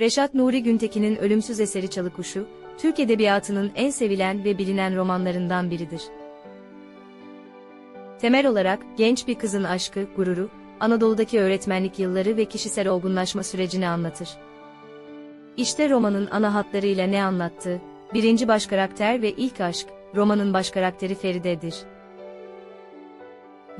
Reşat Nuri Güntekin'in ölümsüz eseri Çalıkuşu, Türk Edebiyatı'nın en sevilen ve bilinen romanlarından biridir. Temel olarak, genç bir kızın aşkı, gururu, Anadolu'daki öğretmenlik yılları ve kişisel olgunlaşma sürecini anlatır. İşte romanın ana hatlarıyla ne anlattığı, birinci baş karakter ve ilk aşk, romanın baş karakteri Feride'dir.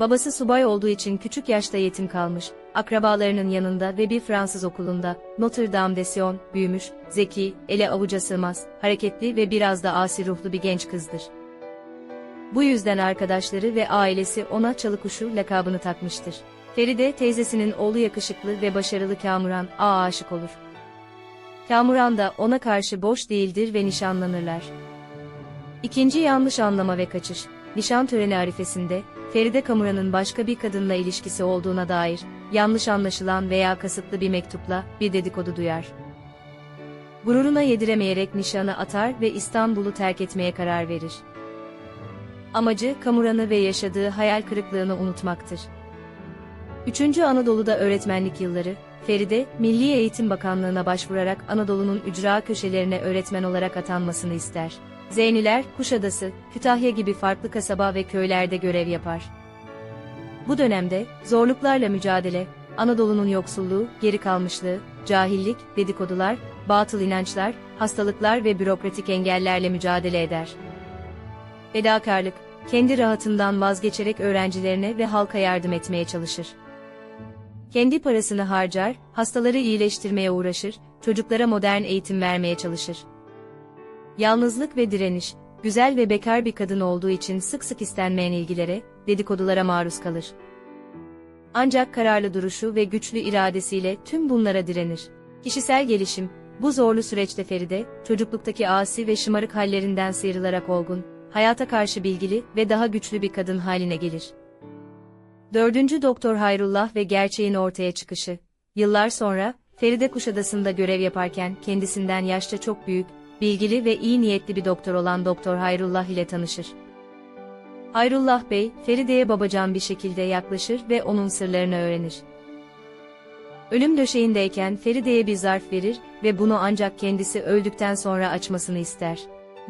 Babası subay olduğu için küçük yaşta yetim kalmış, akrabalarının yanında ve bir Fransız okulunda, Notre Dame de Sion, büyümüş, zeki, ele avuca sığmaz, hareketli ve biraz da asi ruhlu bir genç kızdır. Bu yüzden arkadaşları ve ailesi ona Çalıkuşu lakabını takmıştır. Feride teyzesinin oğlu yakışıklı ve başarılı Kamuran Ağa aşık olur. Kamuran da ona karşı boş değildir ve nişanlanırlar. İkinci yanlış anlama ve kaçış. Nişan töreni arifesinde, Feride Kamuran'ın başka bir kadınla ilişkisi olduğuna dair, yanlış anlaşılan veya kasıtlı bir mektupla bir dedikodu duyar. Gururuna yediremeyerek nişanı atar ve İstanbul'u terk etmeye karar verir. Amacı, Kamuran'ı ve yaşadığı hayal kırıklığını unutmaktır. 3. Anadolu'da öğretmenlik yılları, Feride, Milli Eğitim Bakanlığı'na başvurarak Anadolu'nun ücra köşelerine öğretmen olarak atanmasını ister. Zeyniler, Kuşadası, Kütahya gibi farklı kasaba ve köylerde görev yapar. Bu dönemde, zorluklarla mücadele, Anadolu'nun yoksulluğu, geri kalmışlığı, cahillik, dedikodular, batıl inançlar, hastalıklar ve bürokratik engellerle mücadele eder. Fedakarlık, kendi rahatından vazgeçerek öğrencilerine ve halka yardım etmeye çalışır. Kendi parasını harcar, hastaları iyileştirmeye uğraşır, çocuklara modern eğitim vermeye çalışır. Yalnızlık ve direniş, güzel ve bekar bir kadın olduğu için sık sık istenmeyen ilgilere, dedikodulara maruz kalır. Ancak kararlı duruşu ve güçlü iradesiyle tüm bunlara direnir. Kişisel gelişim, bu zorlu süreçte Feride, çocukluktaki asi ve şımarık hallerinden sıyrılarak olgun, hayata karşı bilgili ve daha güçlü bir kadın haline gelir. Dördüncü Doktor Hayrullah ve gerçeğin ortaya çıkışı. Yıllar sonra, Feride Kuşadası'nda görev yaparken kendisinden yaşça çok büyük, bilgili ve iyi niyetli bir doktor olan Doktor Hayrullah ile tanışır. Hayrullah Bey, Feride'ye babacan bir şekilde yaklaşır ve onun sırlarını öğrenir. Ölüm döşeğindeyken Feride'ye bir zarf verir ve bunu ancak kendisi öldükten sonra açmasını ister.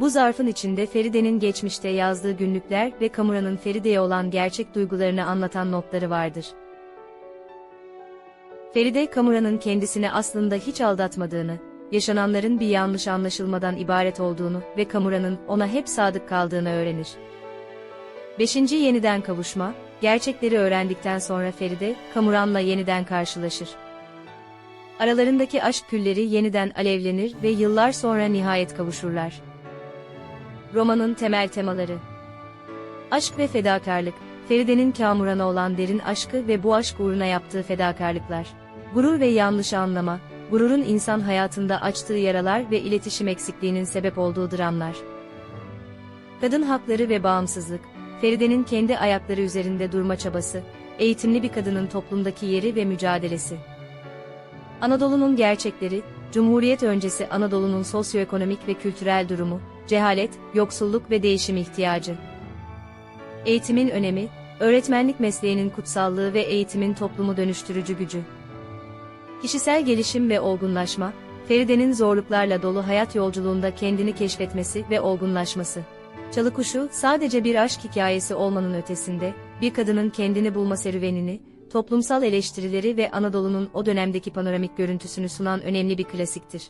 Bu zarfın içinde Feride'nin geçmişte yazdığı günlükler ve Kamuran'ın Feride'ye olan gerçek duygularını anlatan notları vardır. Feride, Kamuran'ın kendisini aslında hiç aldatmadığını, yaşananların bir yanlış anlaşılmadan ibaret olduğunu ve Kamuran'ın ona hep sadık kaldığını öğrenir. 5. Yeniden kavuşma, gerçekleri öğrendikten sonra Feride, Kamuran'la yeniden karşılaşır. Aralarındaki aşk külleri yeniden alevlenir ve yıllar sonra nihayet kavuşurlar. Romanın temel temaları Aşk ve fedakarlık, Feride'nin Kamuran'a olan derin aşkı ve bu aşk uğruna yaptığı fedakarlıklar. Gurur ve yanlış anlama, gururun insan hayatında açtığı yaralar ve iletişim eksikliğinin sebep olduğu dramlar. Kadın hakları ve bağımsızlık, Feride'nin kendi ayakları üzerinde durma çabası, eğitimli bir kadının toplumdaki yeri ve mücadelesi. Anadolu'nun gerçekleri, Cumhuriyet öncesi Anadolu'nun sosyoekonomik ve kültürel durumu, cehalet, yoksulluk ve değişim ihtiyacı. Eğitimin önemi, öğretmenlik mesleğinin kutsallığı ve eğitimin toplumu dönüştürücü gücü. Kişisel gelişim ve olgunlaşma, Feride'nin zorluklarla dolu hayat yolculuğunda kendini keşfetmesi ve olgunlaşması. Çalıkuşu, sadece bir aşk hikayesi olmanın ötesinde, bir kadının kendini bulma serüvenini, toplumsal eleştirileri ve Anadolu'nun o dönemdeki panoramik görüntüsünü sunan önemli bir klasiktir.